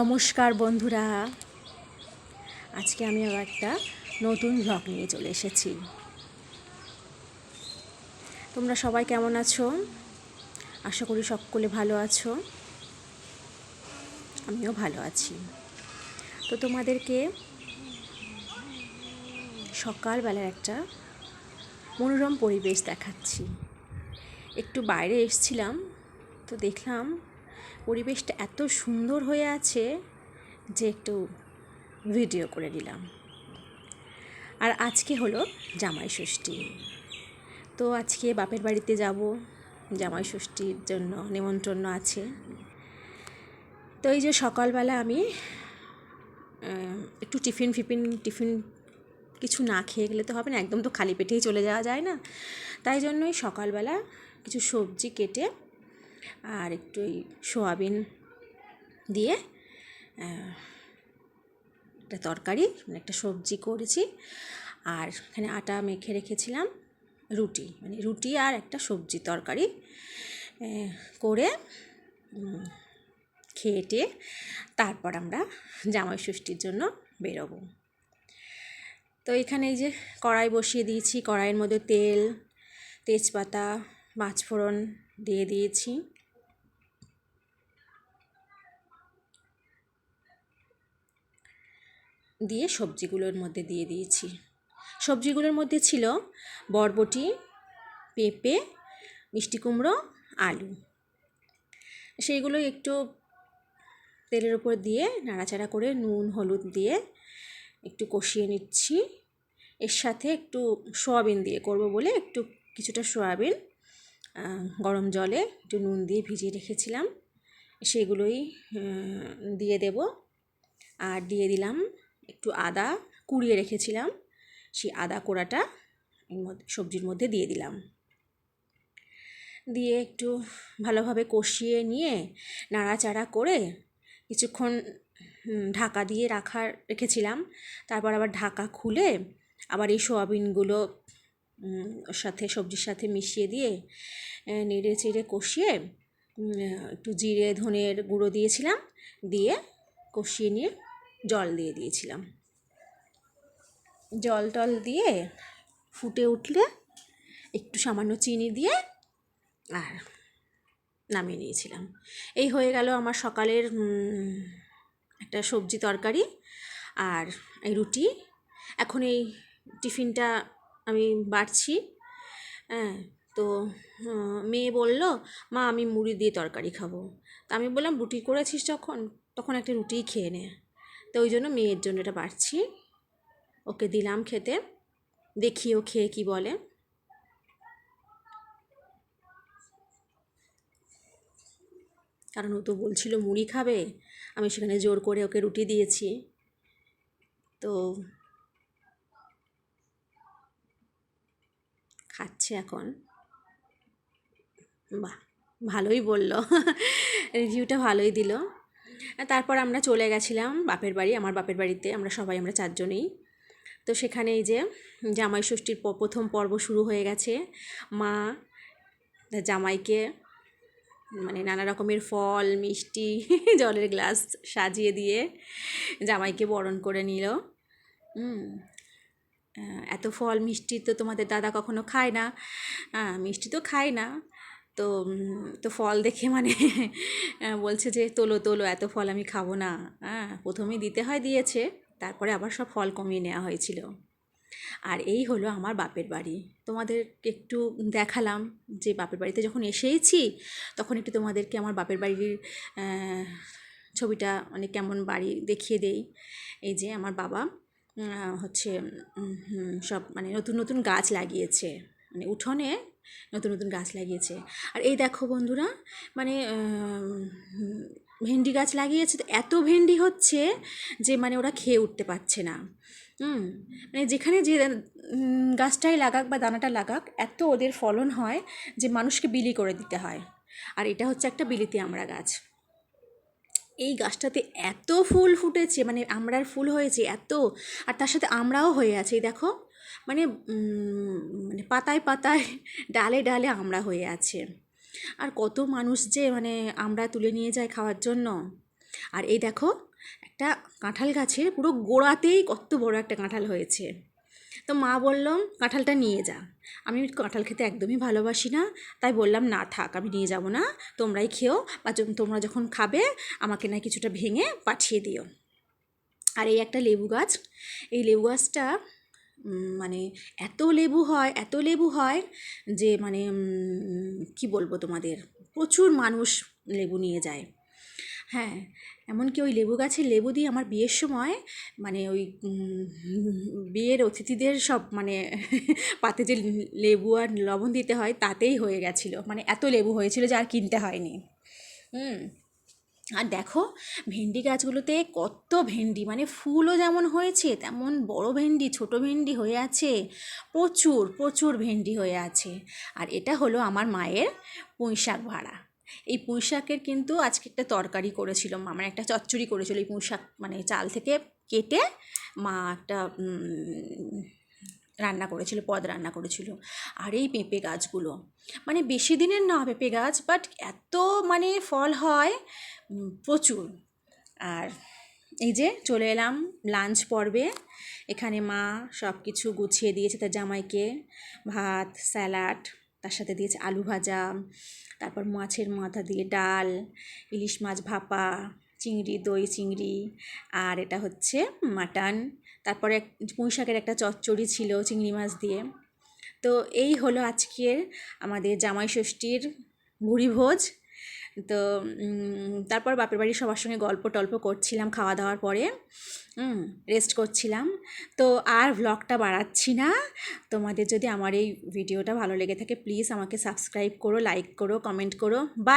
নমস্কার বন্ধুরা। আজকে আমি আবার একটা নতুন ব্লগ নিয়ে চলে এসেছি। তোমরা সবাই কেমন আছো? আশা করি সকলে ভালো আছো। আমিও ভালো আছি। তো তোমাদেরকে সকালবেলার একটা মনোরম পরিবেশ দেখাচ্ছি। একটু বাইরে এসছিলাম, তো দেখলাম পরিবেশটা এত সুন্দর হয়ে আছে যে একটু ভিডিও করে নিলাম। আর আজকে হলো জামাই ষষ্ঠী। তো আজকে বাপের বাড়িতে যাব, জামাই ষষ্ঠীর জন্য নেমন্ত্রণ আছে। তো এই যে সকালবেলা আমি একটু টিফিন ফিফিন, টিফিন কিছু না খেয়ে গেলে তো হবে না, একদম তো খালি পেটেই চলে যাওয়া যায় না। তাই জন্যই সকালবেলা কিছু সবজি কেটে আর একটু সোয়াবিন দিয়ে একটা তরকারি মানে একটা সবজি করেছি। আর এখানে আটা মেখে রেখেছিলাম, রুটি মানে রুটি আর একটা সবজি তরকারি করে খেয়ে টেয়ে তারপর আমরা জামাই ষষ্ঠীর জন্য বেরোবো। তো এখানে এই যে কড়াই বসিয়ে দিয়েছি, কড়াইয়ের মধ্যে তেল, তেজপাতা, পাঁচফোড়ন দিয়ে দিয়েছি। দিয়ে সবজিগুলোর মধ্যে দিয়ে দিয়েছি। সবজিগুলোর মধ্যে ছিল বরবটি, পেঁপে, মিষ্টি কুমড়ো, আলু। সেইগুলো একটু তেলের উপর দিয়ে নাড়াচাড়া করে নুন, হলুদ দিয়ে একটু কষিয়ে নিচ্ছি। এর সাথে একটু সোয়াবিন দিয়ে করব বলে একটু কিছুটা সোয়াবিন গরম জলে একটু নুন দিয়ে ভিজিয়ে রেখেছিলাম। সেগুলোই দিয়ে দেব। আর দিয়ে দিলাম একটু আদা কুড়িয়ে রেখেছিলাম। সেই আদা কোড়াটা সবজির মধ্যে দিয়ে দিলাম। দিয়ে একটু ভালোভাবে কষিয়ে নিয়ে নাড়াচাড়া করে কিছুক্ষণ ঢাকা দিয়ে রাখার, রেখেছিলাম। তারপর আবার ঢাকা খুলে আবার এই সোয়াবিনগুলো ওর সাথে, সবজির সাথে মিশিয়ে দিয়ে নেড়ে চেড়ে কষিয়ে একটু জিরে, ধনের গুঁড়ো দিয়েছিলাম। দিয়ে কষিয়ে নিয়ে জল দিয়ে দিয়েছিলাম। জল টল দিয়ে ফুটে উঠলে একটু সামান্য চিনি দিয়ে আর নামিয়ে নিয়েছিলাম। এই হয়ে গেল আমার সকালের একটা সবজি তরকারি আর এই রুটি। এখন এই টিফিনটা আমি বাড়ছি। হ্যাঁ তো মেয়ে বলল, মা, আমি মুড়ি দিয়ে তরকারি খাব। তা আমি বললাম, রুটি করেছিস যখন? তখন একটা রুটিই খেয়ে নে। তো ওই জন্য মেয়ের জন্য এটা বাড়ছি। ওকে দিলাম খেতে। দেখি ও খেয়ে কি বলে। কারণ ও তো বলছিল মুড়ি খাবে। আমি সেখানে জোর করে ওকে রুটি দিয়েছি। তো খাচ্ছে এখন। বাহ, ভালোই বলল। রিভিউটা ভালোই দিল। তারপর আমরা চলে গেছিলাম বাপের বাড়ি, আমার বাপের বাড়িতে। আমরা সবাই, আমরা চারজনেই। তো সেখানে এই যে জামাই ষষ্ঠীর প্রথম পর্ব শুরু হয়ে গেছে। মা, জামাইকে মানে নানা রকমের ফল, মিষ্টি, জলের গ্লাস সাজিয়ে দিয়ে জামাইকে বরণ করে নিল। এত ফল, মিষ্টি তো তোমাদের দাদা কখনো খায় না। মিষ্টি তো খায় না। তো তো ফল দেখে মানে বলছে যে, তোলো তোলো, এত ফল আমি খাব না। হ্যাঁ প্রথমেই দিতে হয়, দিয়েছে। তারপরে আবার সব ফল কমিয়ে নেওয়া হয়েছিল। আর এই হলো আমার বাপের বাড়ি। তোমাদের একটু দেখালাম যে, বাপের বাড়িতে যখন এসেইছি, তখন একটু তোমাদেরকে আমার বাপের বাড়ির ছবিটা মানে কেমন বাড়ি দেখিয়ে দেই। এই যে, আমার বাবা হচ্ছে সব মানে নতুন নতুন গাছ লাগিয়েছে। মানে উঠোনে নতুন নতুন গাছ লাগিয়েছে। আর এই দেখো বন্ধুরা মানে ভেন্ডি গাছ লাগিয়েছে তো এত ভেন্ডি হচ্ছে যে মানে ওরা খেয়ে উঠতে পারছে না। হুম মানে যেখানে যে গাছটাই লাগাক বা দানাটা লাগাক, এত ওদের ফলন হয় যে মানুষকে বিলি করে দিতে হয়। আর এটা হচ্ছে একটা বিলিতি আমড়া গাছ। এই গাছটাতে এত ফুল ফুটেছে মানে আমড়ার ফুল হয়েছে এত, আর তার সাথে আমরাও হয়ে আছে। এই দেখো মানে মানে পাতায় পাতায়, ডালে ডালে আমড়া হয়ে আছে। আর কত মানুষ যে মানে আমরা তুলে নিয়ে যায় খাওয়ার জন্য। আর এই দেখো, একটা কাঁঠাল গাছের পুরো গোড়াতেই কত বড় একটা কাঁঠাল হয়েছে। তো মা বললাম কাঁঠালটা নিয়ে যা। আমি কাঁঠাল খেতে একদমই ভালোবাসি না, তাই বললাম, না থাক, আমি নিয়ে যাব না, তোমরাই খেও, বা তোমরা যখন খাবে, আমাকে না কিছুটা ভেঙে পাঠিয়ে দিও। আর এই একটা লেবু গাছ, এই লেবু গাছটা মানে এত লেবু হয়, এত লেবু হয় যে মানে কি বলব তোমাদের? প্রচুর মানুষ লেবু নিয়ে যায়। হ্যাঁ এমনকি ওই লেবু গাছের লেবু দিয়ে আমার বিয়ের সময় মানে ওই বিয়ের অতিথিদের সব মানে পাতে যে লেবু আর লবণ দিতে হয় তাতেই হয়ে গেছিল। মানে এত লেবু হয়েছিল যে আর কিনতে হয়নি। হুম। আর দেখো, ভেন্ডি গাছগুলোতে কত ভেন্ডি মানে ফুলও যেমন হয়েছে, তেমন বড় ভেন্ডি, ছোট ভেন্ডি হয়ে আছে, প্রচুর প্রচুর ভেন্ডি হয়ে আছে। আর এটা হলো আমার মায়ের পুঁই শাক ভাড়া। এই পুঁই শাকের কিন্তু আজকে একটা তরকারি করেছিল মা মানে একটা চচ্চড়ি করেছিল এই পুঁই শাক মানে চাল থেকে কেটে মা একটা রান্না করেছিল, পদ রান্না করেছিল। আর এই পেঁপে গাছগুলো মানে বেশি দিনের না পেঁপে গাছ বাট এত মানে ফল হয় প্রচুর। আর এই যে চলে এলাম লাঞ্চ পর্বে। এখানে মা সব কিছু গুছিয়ে দিয়েছে তার জামাইকে, ভাত স্যালাড তার সাথে দিয়েছে আলু ভাজা, তারপর মাছের মাথা দিয়ে ডাল, ইলিশ মাছ ভাপা চিংড়ি, দই চিংড়ি আর এটা হচ্ছে মাটন। তারপরে পুঁই শাকের একটা চচ্চড়ি ছিল চিংড়ি মাছ দিয়ে। তো এই হলো আজকের আমাদের জামাই ষষ্ঠীর ভুরিভোজ তো তারপর বাপের বাড়ির সবার সঙ্গে গল্প টল্প করছিলাম খাওয়া দাওয়ার পরে রেস্ট করছিলাম। তো আর ভ্লগটা বাড়াচ্ছি না। তোমাদের যদি আমার এই ভিডিওটা ভালো লেগে থাকে প্লিজ আমাকে সাবস্ক্রাইব করো লাইক করো কমেন্ট করো। বা